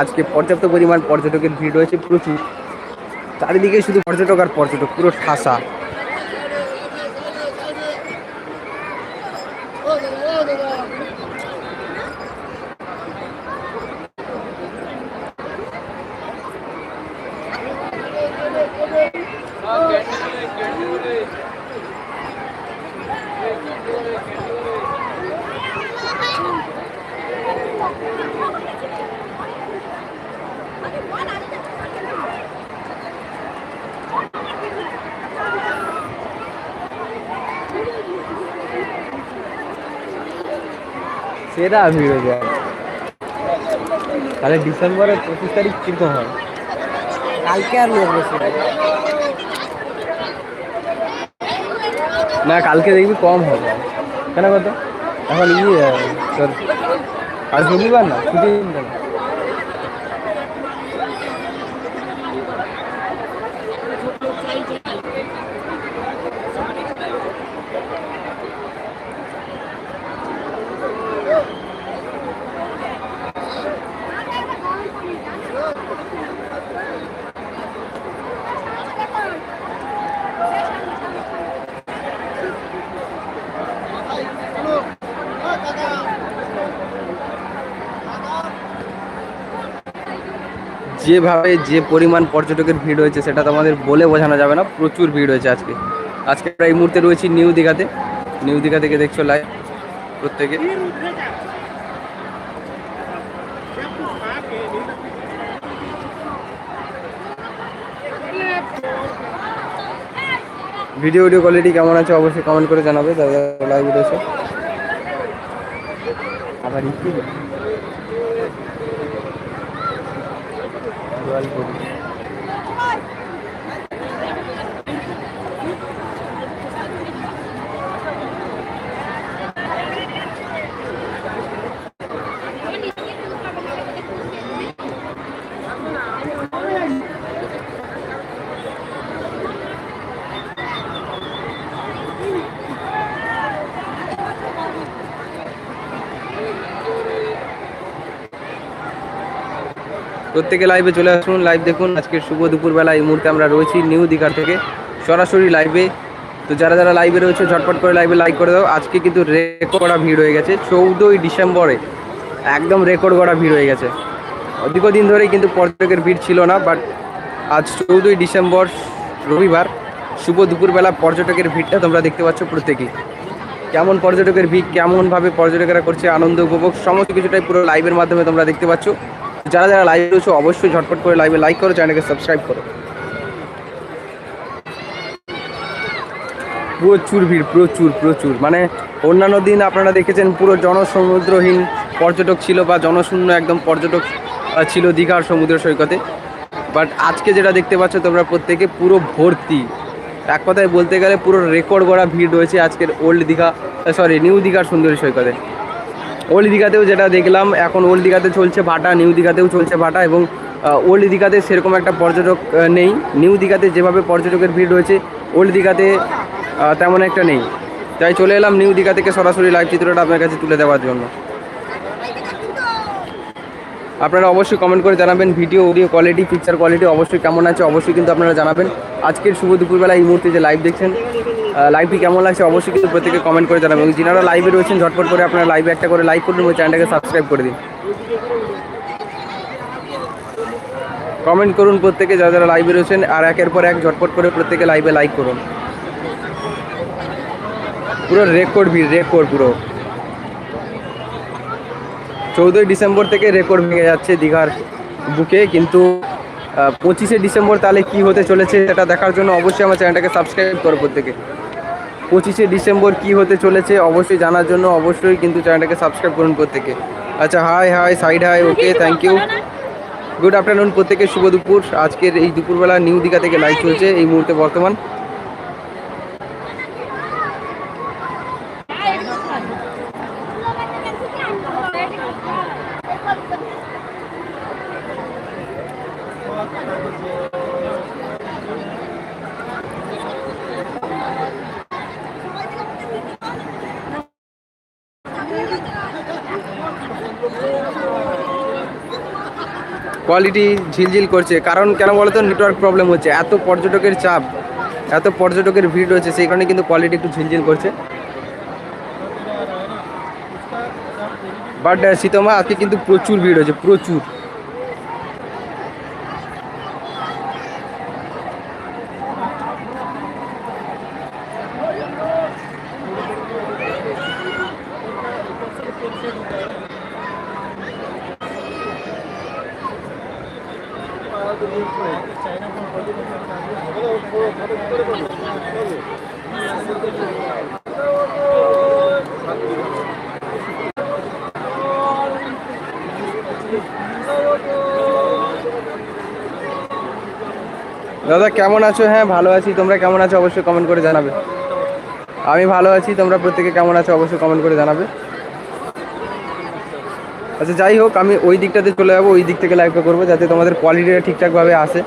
আজকে পর্যাপ্ত পরিমাণ পর্যটকের ভিড় রয়েছে প্রচুর। চারিদিকে শুধু পর্যটক আর পর্যটক পুরো ঠাসা। সেরা ভিড় হয়ে যায় তাহলে ডিসেম্বরের পঁচিশ তারিখ কিন্তু হয়। কালকে আর লোক বেশি না কালকে দেখবি কম হবে। কেন কত এখন ইয়ে তোর আর শনিবার না ছুটি না। যেভাবে যে পরিমাণ পর্যটকের ভিড় হয়েছে সেটা তো আমাদের বলে বোঝানো যাবে না। প্রচুর ভিড় হয়েছে আজকে। আজকে আমরা এই মুহূর্তে রয়েছি নিউ দীঘাতে। নিউ দীঘা থেকে দেখছ লাইভ প্রত্যেকে। ভিডিও ভিডিও কোয়ালিটি কেমন আছে অবশ্যই কমেন্ট করে জানাবে। দাদা লাইভ রয়েছে আবার algo প্রত্যেকে লাইভে চলে আসুন লাইভ দেখুন। আজকে শুভ দুপুরবেলা এই মুহূর্তে আমরা রয়েছি নিউ দীঘার থেকে। সরাসরি লাইভে তো যারা যারা লাইভে রয়েছে, ঝটপট করে লাইভে লাইক করে দাও। আজকে কিন্তু রেকর্ড করা ভিড় হয়ে গেছে। চৌদ্দই ডিসেম্বরে একদম রেকর্ড করা ভিড় হয়ে গেছে। দীর্ঘদিন ধরেই কিন্তু পর্যটকের ভিড় ছিল না বাট আজ চৌদ্দই ডিসেম্বর, রবিবার, শুভ দুপুরবেলা পর্যটকের ভিড়টা তোমরা দেখতে পাচ্ছ প্রত্যেকেই। কেমন পর্যটকের ভিড়, কেমনভাবে পর্যটকেরা করছে আনন্দ উপভোগ, সমস্ত কিছুটাই পুরো লাইভের মাধ্যমে তোমরা দেখতে পাচ্ছ। যারা যারা লাইভ রয়েছে, অবশ্যই ঝটপট করে লাইভে লাইক করো চ্যানেলকে সাবস্ক্রাইব করো। প্রচুর ভিড়, প্রচুর প্রচুর। মানে অন্যান্য দিন আপনারা দেখেছেন পুরো জনসমুদ্রহীন পর্যটক ছিল বা জনশূন্য একদম পর্যটক ছিল দীঘার সমুদ্র সৈকতে। বাট আজকে যেটা দেখতে পাচ্ছ তোমরা প্রত্যেকে পুরো ভর্তি। এক কথায় বলতে গেলে পুরো রেকর্ড করা ভিড় রয়েছে আজকের ওল্ড দীঘা সরি নিউ দীঘার সুন্দরী সৈকতে। ওল্ড দীঘাতেও যেটা দেখলাম, এখন ওল্ড দীঘাতে চলছে ভাটা, নিউ দীঘাতেও চলছে ভাটা এবং ওল্ড দীঘাতে সেরকম একটা পর্যটক নেই। নিউ দীঘাতে যেভাবে পর্যটকের ভিড় রয়েছে, ওল্ড দীঘাতে তেমন একটা নেই। তাই চলে এলাম নিউ দীঘা থেকে সরাসরি লাইভ চিত্রটা আপনার কাছে তুলে দেওয়ার জন্য। আপনারা অবশ্যই কমেন্ট করে জানাবেন video audio quality picture quality অবশ্যই কেমন আছে, অবশ্যই কিন্তু আপনারা জানাবেন। আজকের শুভ দুপুরবেলা এই মুহূর্তে যে লাইভ দেখছেন লাইভটি কেমন লাগছে অবশ্যই কিন্তু প্রত্যেকে কমেন্ট করে জানাবেন। এবং যিনারা লাইভে রয়েছেন, ঝটপট করে আপনারা লাইভে একটা করে লাইভ করুন চ্যানেলটাকে সাবস্ক্রাইব করে দিন। কমেন্ট করুন প্রত্যেকে, যারা যারা লাইভে রয়েছেন, আর একের পর এক ঝটপট করে প্রত্যেকে লাইভে লাইক করুন। পুরো রেকর্ড ভিড় রেকর্ড পুরো। চৌদ্দই ডিসেম্বর থেকে রেকর্ড ভেঙে যাচ্ছে দীঘার বুকে, কিন্তু পঁচিশে ডিসেম্বর তাহলে কি হতে চলেছে সেটা দেখার জন্য অবশ্যই আমার চ্যানেলটাকে সাবস্ক্রাইব করো প্রত্যেকে। পঁচিশে ডিসেম্বর কি হতে চলেছে অবশ্যই জানার জন্য অবশ্যই কিন্তু চ্যানেলটাকে সাবস্ক্রাইব করুন প্রত্যেকে। আচ্ছা hi hi side hi okay thank you good afternoon প্রত্যেকের শুভ দুপুর। আজকের এই দুপুরবেলা নিউ দীঘা থেকে লাইভ চলছে এই মুহূর্তে বর্তমান। কোয়ালিটি ঝিলঝিল করছে। কারণ কেন বলতো? নেটওয়ার্ক প্রবলেম হচ্ছে। এত পর্যটকের চাপ, এত পর্যটকের ভিড় রয়েছে, সেই কারণে কিন্তু কোয়ালিটি একটু ঝিলঝিল করছে। বাট শীতমা আজকে কিন্তু প্রচুর ভিড় হয়েছে, প্রচুর। দাদা কেমন আছো হ্যাঁ ভালো আছি তোমরা কেমন আছো অবশ্যই কমেন্ট করে জানাবে আমি ভালো আছি তোমরা প্রত্যেকে কেমন আছো অবশ্যই কমেন্ট করে জানাবে আচ্ছা যাই হোক আমি ওই দিকটাতে চলে যাব ওই দিক থেকে লাইভটা করব যাতে তোমাদের কোয়ালিটিটা ঠিকঠাকভাবে আসে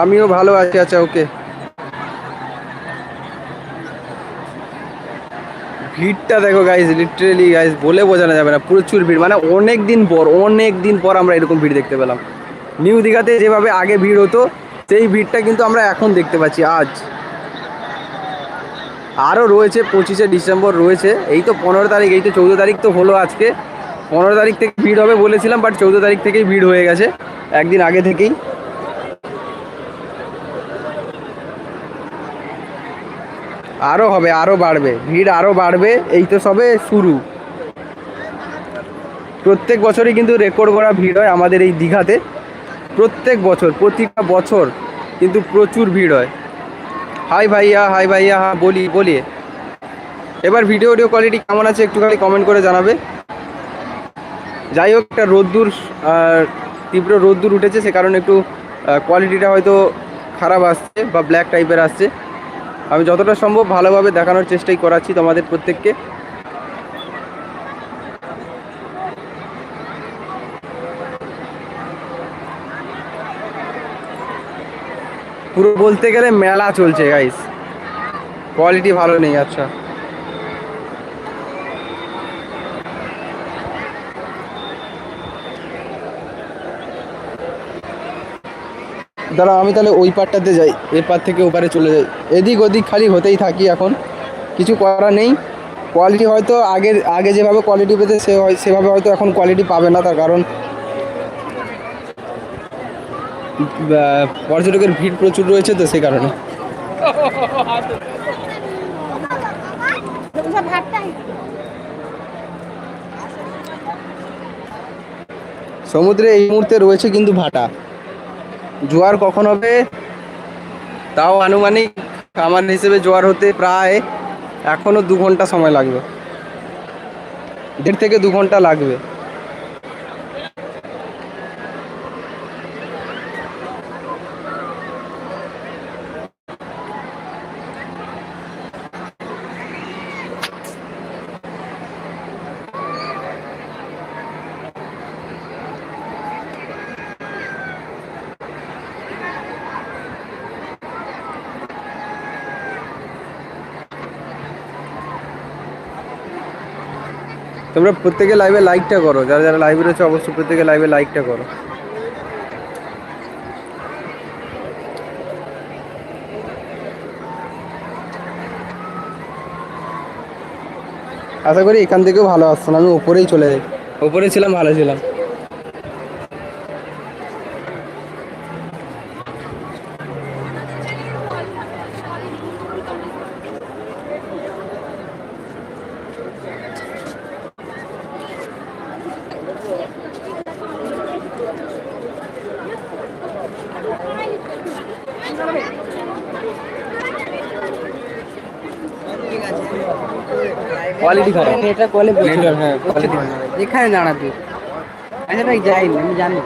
আমিও ভালো আছি আচ্ছা ওকে। ভিড়টা দেখো গাইজ লিটারেলি গাইজ বলে বোঝানো যাবে না, প্রচুর ভিড় মানে অনেক দিন পর অনেক দিন পর আমরা এরকম ভিড় দেখতে পেলাম। নিউ দীঘাতে যেভাবে আগে ভিড় হতো, সেই ভিড়টা কিন্তু আমরা এখন দেখতে পাচ্ছি, আজ। আরও রয়েছে, পঁচিশে ডিসেম্বর রয়েছে, এই তো পনেরো তারিখ, এই তো চৌদ্দ তারিখ তো হলো আজকে। পনেরো তারিখ থেকে ভিড় হবে বলেছিলাম বাট চৌদ্দ তারিখ থেকেই ভিড় হয়ে গেছে, একদিন আগে থেকেই। আরও হবে আরও বাড়বে। ভিড় আরও বাড়বে, এই তো সবে শুরু। প্রত্যেক বছরই কিন্তু রেকর্ড করা ভিড় হয় আমাদের এই দীঘাতে। প্রত্যেক বছর, প্রতিটা বছর কিন্তু প্রচুর ভিড় হয়। হাই ভাইয়া হাই ভাইয়া হ্যাঁ বলি বলি। এবার ভিডিও অডিও কোয়ালিটি কেমন আছে একটুখানি কমেন্ট করে জানাবে। যাই হোক, একটা রোদ্দুর তীব্র রোদ্দুর উঠেছে, সে কারণে একটু কোয়ালিটিটা হয়তো খারাপ আসছে বা ব্ল্যাক টাইপের আসছে। আমি যতটা সম্ভব ভালোভাবে দেখানোর চেষ্টাই করাচ্ছি তোমাদের প্রত্যেককে। পুরো বলতে গেলে মেলা চলছে গাইস কোয়ালিটি ভালো নেই আচ্ছা। দাঁড়া আমি তাহলে ওই পারটাতে যাই। এই পার থেকে ওপারে চলে যাই। এদিক ওদিক খালি হতেই থাকি এখন। কিছু করা নেই। কোয়ালিটি হয়তো আগের, আগে যেভাবে কোয়ালিটি পেতে সে হয়- সেভাবে হয়তো এখন কোয়ালিটি পাবে না তার কারণ। পর্যটকের ভিড় প্রচুর রয়েছে তো সেই কারণে। সমুদ্রে এই মুহূর্তে রয়েছে কিন্তু ভাটা। জোয়ার কখন হবে? তাও আনুমানিক আমার হিসেবে জোয়ার হতে প্রায় এখনও দু ঘণ্টা সময় লাগবে। দেড় থেকে দু ঘণ্টা লাগবে। তোমরা প্রত্যেকে লাইভে লাইকটা করো। যারা যারা লাইভে রয়েছে, অবশ্যই প্রত্যেকে লাইভে লাইকটা করো। আশা করি এখান থেকেও ভালো আসছে না আমি ওপরেই চলে যাই। ওপরে ছিলাম, ভালো ছিলাম। क्वालिटी खराब है थिएटर क्वालिटी नहीं है क्वालिटी नहीं है जाना तू ऐसे नहीं जाए नहीं जाने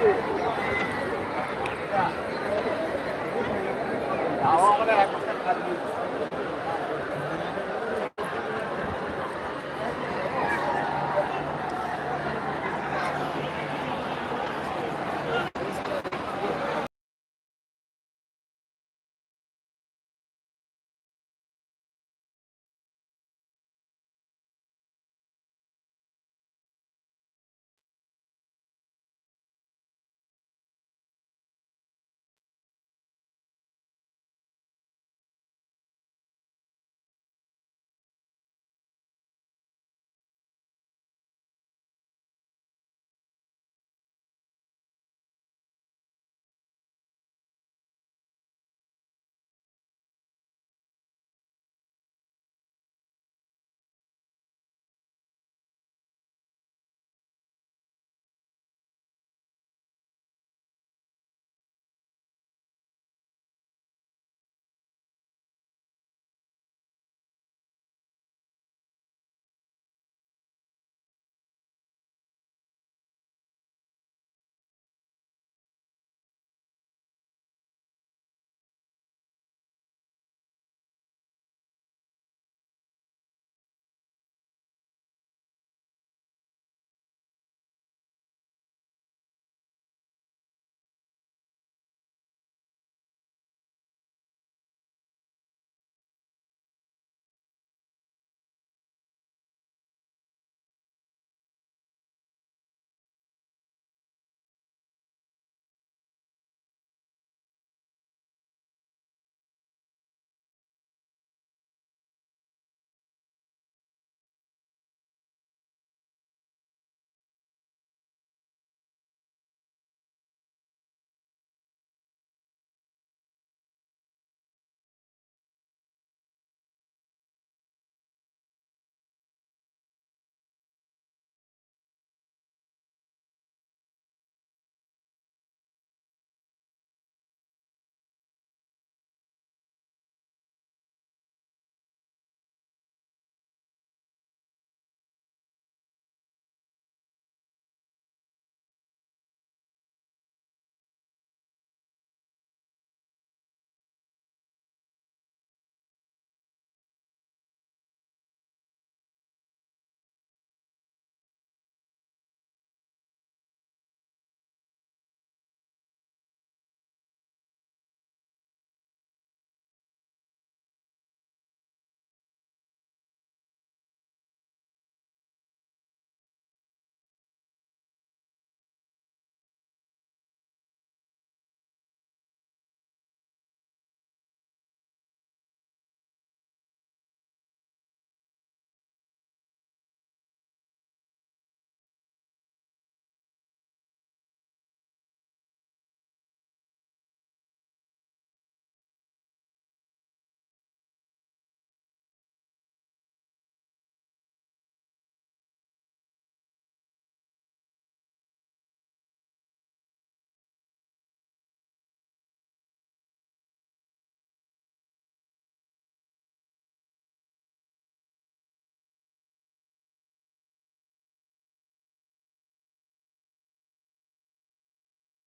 Thank you. আমার এক